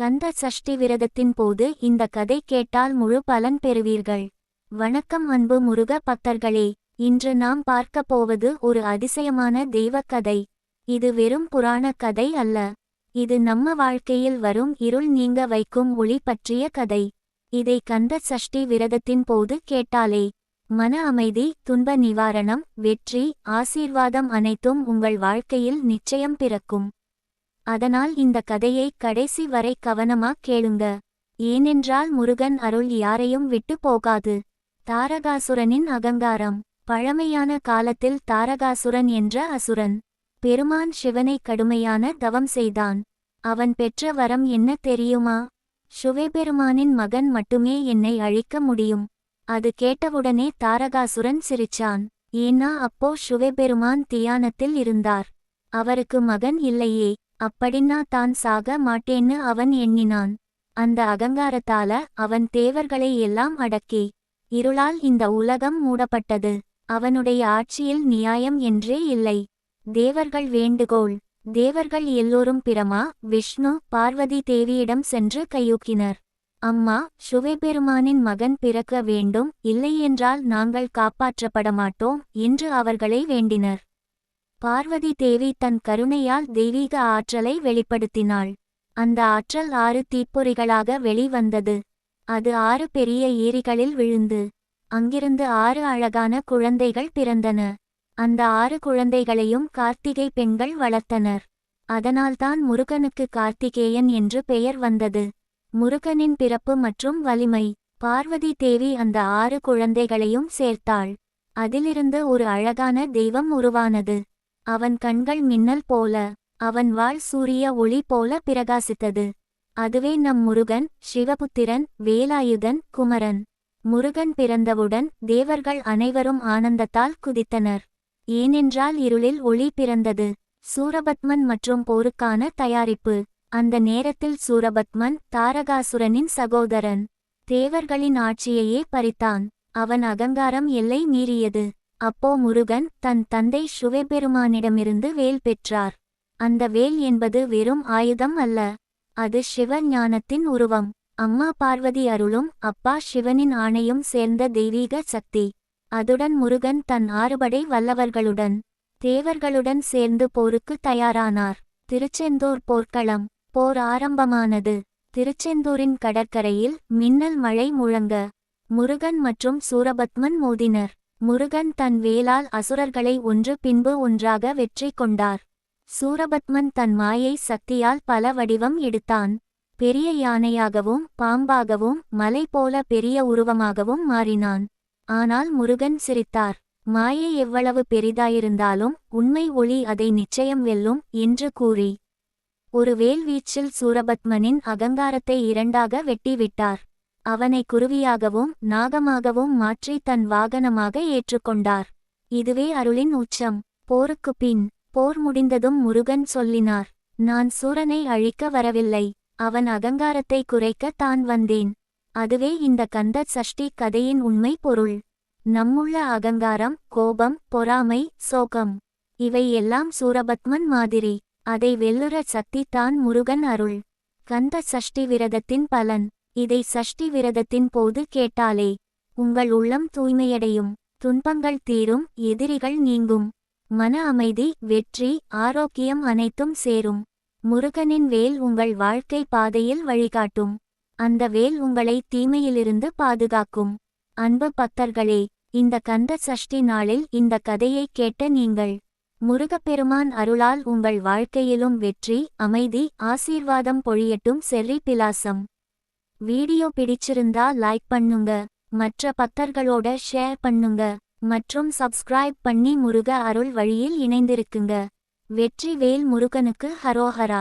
கந்த சஷ்டி விரதத்தின் போது இந்த கதை கேட்டால் முழு பலன் பெறுவீர்கள். வணக்கம் அன்பு முருக பக்தர்களே இன்று நாம் பார்க்கப் போவது ஒரு அதிசயமான தெய்வக் கதை. இது வெறும் புராணக் கதை அல்ல. இது நம்ம வாழ்க்கையில் வரும் இருள் நீங்க வைக்கும் ஒளி பற்றிய கதை. இதை கந்த சஷ்டி விரதத்தின் போது கேட்டாலே மன அமைதி துன்ப நிவாரணம் வெற்றி ஆசீர்வாதம் அனைத்தும் உங்கள் வாழ்க்கையில் நிச்சயம் பிறக்கும். அதனால் இந்த கதையை கடைசி வரை கவனமா கேளுங்க. ஏனென்றால் முருகன் அருள் யாரையும் விட்டு போகாது. தாரகாசுரனின் அகங்காரம். பழமையான காலத்தில் தாரகாசுரன் என்ற அசுரன். பெருமான் சிவனை கடுமையான தவம் செய்தான். அவன் பெற்ற வரம் என்ன தெரியுமா? சுவைபெருமானின் மகன் மட்டுமே என்னை அழிக்க முடியும். அது கேட்டவுடனே தாரகாசுரன் சிரிச்சான். ஏன்னா அப்போ சுவைபெருமான் தியானத்தில் இருந்தார். அவருக்கு மகன் இல்லையே. அப்படின்னா தான் சாக மாட்டேன்னு அவன் எண்ணினான். அந்த அகங்காரத்தால அவன் தேவர்களை எல்லாம் அடக்கி இருளால் இந்த உலகம் மூடப்பட்டது. அவனுடைய ஆட்சியில் நியாயம் என்றே இல்லை. தேவர்கள் வேண்டுகோள் தேவர்கள் எல்லோரும் பிரமா விஷ்ணு பார்வதி தேவியிடம் சென்று கையூக்கினர். அம்மா சுவைபெருமானின் மகன் பிறக்க வேண்டும் இல்லையென்றால் நாங்கள் காப்பாற்றப்பட மாட்டோம் என்று அவர்களை வேண்டினர். பார்வதி தேவி தன் கருணையால் தெய்வீக ஆற்றலை வெளிப்படுத்தினாள். அந்த ஆற்றல் ஆறு தீப்பொறிகளாக வெளிவந்தது. அது ஆறு பெரிய ஏரிகளில் விழுந்து அங்கிருந்து ஆறு அழகான குழந்தைகள் பிறந்தன. அந்த ஆறு குழந்தைகளையும் கார்த்திகை பெண்கள் வளர்த்தனர். அதனால்தான் முருகனுக்கு கார்த்திகேயன் என்று பெயர் வந்தது. முருகனின் பிறப்பு மற்றும் வலிமை. பார்வதி தேவி அந்த ஆறு குழந்தைகளையும் சேர்த்தாள். அதிலிருந்து ஒரு அழகான தெய்வம் உருவானது. அவன் கண்கள் மின்னல் போல அவன் வாழ் சூரிய ஒளி போல பிரகாசித்தது. அதுவே நம் முருகன் சிவபுத்திரன் வேலாயுதன் குமரன். முருகன் பிறந்தவுடன் தேவர்கள் அனைவரும் ஆனந்தத்தால் குதித்தனர். ஏனென்றால் இருளில் ஒளி பிறந்தது. சூரபத்மன் மற்றும் போருக்கான தயாரிப்பு. அந்த நேரத்தில் சூரபத்மன் தாரகாசுரனின் சகோதரன். தேவர்களின் ஆட்சியையே பறித்தான். அவன் அகங்காரம் எல்லை மீறியது. அப்போ முருகன் தன் தந்தை சிவபெருமானிடமிருந்து வேல் பெற்றார். அந்த வேல் என்பது வெறும் ஆயுதம் அல்ல அது சிவ ஞானத்தின் உருவம். அம்மா பார்வதி அருளும் அப்பா சிவனின் ஆணையும் சேர்ந்த தெய்வீக சக்தி. அதுடன் முருகன் தன் ஆறுபடை வல்லவர்களுடன் தேவர்களுடன் சேர்ந்து போருக்கு தயாரானார். திருச்செந்தூர் போர்க்களம் போர் ஆரம்பமானது. திருச்செந்தூரின் கடற்கரையில் மின்னல் மழை முழங்க முருகன் மற்றும் சூரபத்மன் மோதினர். முருகன் தன் வேலால் அசுரர்களை ஒன்று பின்பு ஒன்றாக வெற்றி கொண்டார். சூரபத்மன் தன் மாயை சக்தியால் பல வடிவம் எடுத்தான். பெரிய யானையாகவும் பாம்பாகவும் மலை போல பெரிய உருவமாகவும் மாறினான். ஆனால் முருகன் சிரித்தார். மாயை எவ்வளவு பெரிதாயிருந்தாலும் உண்மை ஒளி அதை நிச்சயம் வெல்லும் என்று கூறி. ஒரு வேல்வீச்சில் சூரபத்மனின் அகங்காரத்தை இரண்டாக வெட்டிவிட்டார். அவனை குருவியாகவும் நாகமாகவும் மாற்றி தன் வாகனமாக ஏற்றுக்கொண்டார் இதுவே அருளின் உச்சம். போருக்குப் பின் போர் முடிந்ததும் முருகன் சொல்லினார் நான் சூரனை அழிக்க வரவில்லை. அவன் அகங்காரத்தை குறைக்க தான் வந்தேன். அதுவே இந்த கந்த சஷ்டி கதையின் உண்மை பொருள். நம்முள்ள அகங்காரம் கோபம் பொறாமை சோகம். இவை எல்லாம் சூரபத்மன் மாதிரி. அதை வெல்லுற சக்தி தான் முருகன் அருள். கந்த சஷ்டி விரதத்தின் பலன். இதை சஷ்டி விரதத்தின் போது கேட்டாலே உங்கள் உள்ளம் தூய்மையடையும் துன்பங்கள் தீரும் எதிரிகள் நீங்கும். மன அமைதி வெற்றி ஆரோக்கியம் அனைத்தும் சேரும். முருகனின் வேல் உங்கள் வாழ்க்கை பாதையில் வழிகாட்டும். அந்த வேல் உங்களை தீமையிலிருந்து பாதுகாக்கும். அன்பு பக்தர்களே இந்த கந்த சஷ்டி நாளில் இந்த கதையை கேட்ட நீங்கள் முருகப்பெருமான் அருளால் உங்கள் வாழ்க்கையிலும் வெற்றி அமைதி ஆசீர்வாதம் பொழியட்டும் செர்ரி பிலாசம். வீடியோ பிடிச்சிருந்தா லைக் பண்ணுங்க மற்ற பத்தர்களோட ஷேர் பண்ணுங்க மற்றும் சப்ஸ்கிரைப் பண்ணி முருக அருள் வழியில் இணைந்திருக்குங்க. வெற்றி வேல் முருகனுக்கு ஹரோஹரா.